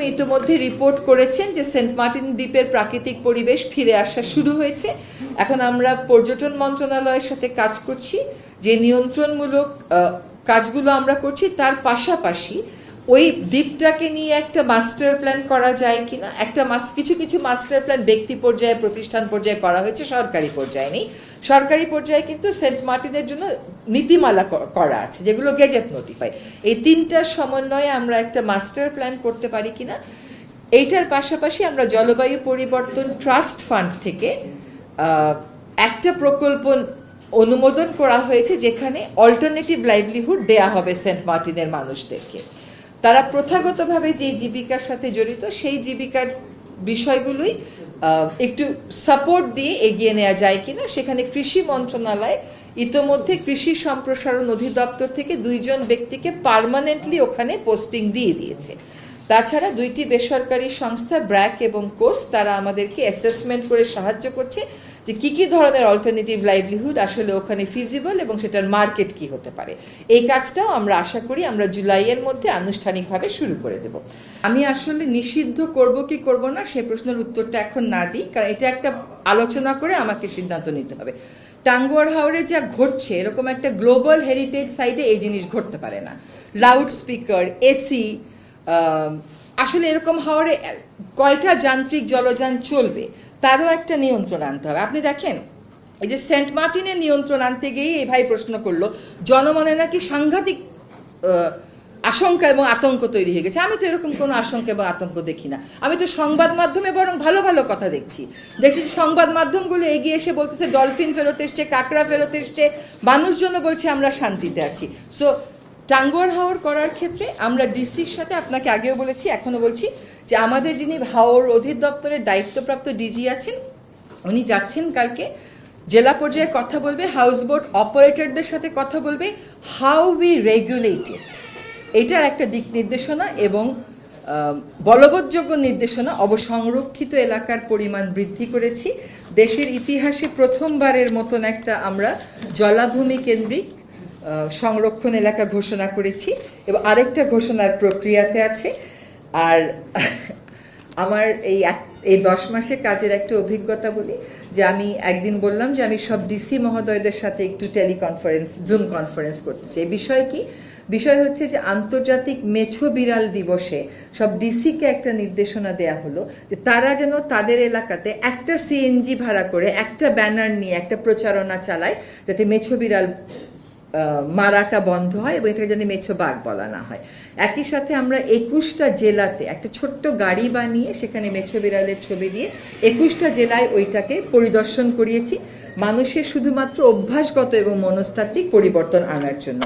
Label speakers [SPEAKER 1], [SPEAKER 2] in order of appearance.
[SPEAKER 1] ইতিমধ্যে রিপোর্ট করেছেন যে সেন্ট মার্টিন দ্বীপের প্রাকৃতিক পরিবেশ ফিরে আসা শুরু হয়েছে। এখন আমরা পর্যটন মন্ত্রণালয়ের সাথে কাজ করছি। যে নিয়ন্ত্রণমূলক কাজগুলো আমরা করছি, তার পাশাপাশি ওই দ্বীপটাকে নিয়ে একটা মাস্টার প্ল্যান করা যায় কিনা? একটা মাস কিছু কিছু মাস্টার প্ল্যান ব্যক্তি পর্যায়ে, প্রতিষ্ঠান পর্যায়ে করা হয়েছে, সরকারি পর্যায়ে নেই। সরকারি পর্যায়ে কিন্তু সেন্ট মার্টিনের জন্য নীতিমালা করা আছে, যেগুলো গেজেট নোটিফাই এই তিনটার সমন্বয়ে আমরা একটা মাস্টার প্ল্যান করতে পারি কিনা? এইটার পাশাপাশি আমরা জলবায়ু পরিবর্তন ট্রাস্ট ফান্ড থেকে একটা প্রকল্প অনুমোদন করা হয়েছে, যেখানে অল্টারনেটিভ লাইভলিহুড দেয়া হবে সেন্ট মার্টিনের মানুষদেরকে। তারা প্রথাগতভাবে যে জীবিকার সাথে জড়িত, সেই জীবিকার বিষয়গুলোই একটু সাপোর্ট দিয়ে এগিয়ে নেওয়া যায় কিনা, সেখানে কৃষি মন্ত্রণালয় ইতোমধ্যে কৃষি সম্প্রসারণ অধিদপ্তর থেকে দুইজন ব্যক্তিকে পার্মানেন্টলি ওখানে পোস্টিং দিয়ে দিয়েছে। তাছাড়া দুইটি বেসরকারি সংস্থা ব্র্যাক এবং কোস, তারা আমাদেরকে অ্যাসেসমেন্ট করে সাহায্য করছে। যে কি কি ধরনের অল্টারনেটিভ লাইভলিহুড আসলে ওখানে ফিজিবল এবং সেটার মার্কেট কি হতে পারে? এই কাজটাও আমরা আশা করি আমরা জুলাইয়ের মধ্যে আনুষ্ঠানিকভাবে শুরু করে দেব। আমি আসলে নিষিদ্ধ করব কি করব না, সে প্রশ্নের উত্তরটা এখন না দিই, কারণ এটা একটা আলোচনা করে আমাকে সিদ্ধান্ত নিতে হবে। টাঙ্গুয়ার হাওড়ে যা ঘটছে, এরকম একটা গ্লোবাল হেরিটেজ সাইটে এই জিনিস ঘটতে পারে না। লাউড স্পিকার এসি আসলে এরকম হাওড়ে কয়টা যান্ত্রিক জলযান চলবে? তারও একটা নিয়ন্ত্রণ আনতে হবে। আপনি দেখেন, এই যে সেন্ট মার্টিনের নিয়ন্ত্রণ আনতে গিয়েই এই ভাই প্রশ্ন করল, জনমনে নাকি সাংঘাতিক আশঙ্কা এবং আতঙ্ক তৈরি হয়ে গেছে। আমি তো এরকম কোনো আশঙ্কা এবং আতঙ্ক দেখি না। আমি তো সংবাদ মাধ্যমে বরং ভালো ভালো কথা দেখছি। দেখছি সংবাদ মাধ্যমগুলো এগিয়ে এসে বলতেছে, ডলফিন ফেরত এসছে, কাঁকড়া ফেরত এসছে, মানুষজনও বলছে আমরা শান্তিতে আছি। সো টাঙ্গুয়ার হাওর করার ক্ষেত্রে আমরা ডিসির সাথে আপনাকে আগেও বলেছি, এখনও বলছি যে আমাদের যিনি হাওর অধিদপ্তরের দায়িত্বপ্রাপ্ত ডিজি আছেন, উনি যাচ্ছেন কালকে, জেলা পর্যায়ে কথা বলবে, হাউস বোট অপারেটরদের সাথে কথা বলবে, হাউ উই রেগুলেটেড এটার একটা দিক নির্দেশনা এবং বলবৎযোগ্য নির্দেশনা, অবসংরক্ষিত এলাকার পরিমাণ বৃদ্ধি করেছি। দেশের ইতিহাসে প্রথমবারের মতন একটা আমরা জলাভূমি কেন্দ্রিক সংরক্ষণ এলাকা ঘোষণা করেছি এবং আরেকটা ঘোষণার প্রক্রিয়াতে আছে। আর আমার এই এই দশ মাসের কাজের একটা অভিজ্ঞতা বলি, যে আমি একদিন বললাম যে আমি সব ডিসি মহোদয়দের সাথে একটু টেলিকনফারেন্স, জুম কনফারেন্স করতে চাই বিষয় কি? বিষয় হচ্ছে যে আন্তর্জাতিক মেছো বিড়াল দিবসে সব ডিসিকে একটা নির্দেশনা দেয়া হলো যে তারা যেন তাদের এলাকাতে একটা সিএনজি ভাড়া করে, একটা ব্যানার নিয়ে একটা প্রচারণা চালায়, যাতে মেছো বিড়াল মারাটা বন্ধ হয় এবং এটাকে যেন মেছো বাঘ বলা না হয়। একই সাথে আমরা একুশটা জেলাতে একটা ছোট্ট গাড়ি বানিয়ে সেখানে মেছো বিড়ালের ছবি দিয়ে একুশটা জেলায় ওইটাকে পরিদর্শন করিয়েছি। মানুষের শুধুমাত্র অভ্যাসগত এবং মনস্তাত্ত্বিক পরিবর্তন আনার জন্য।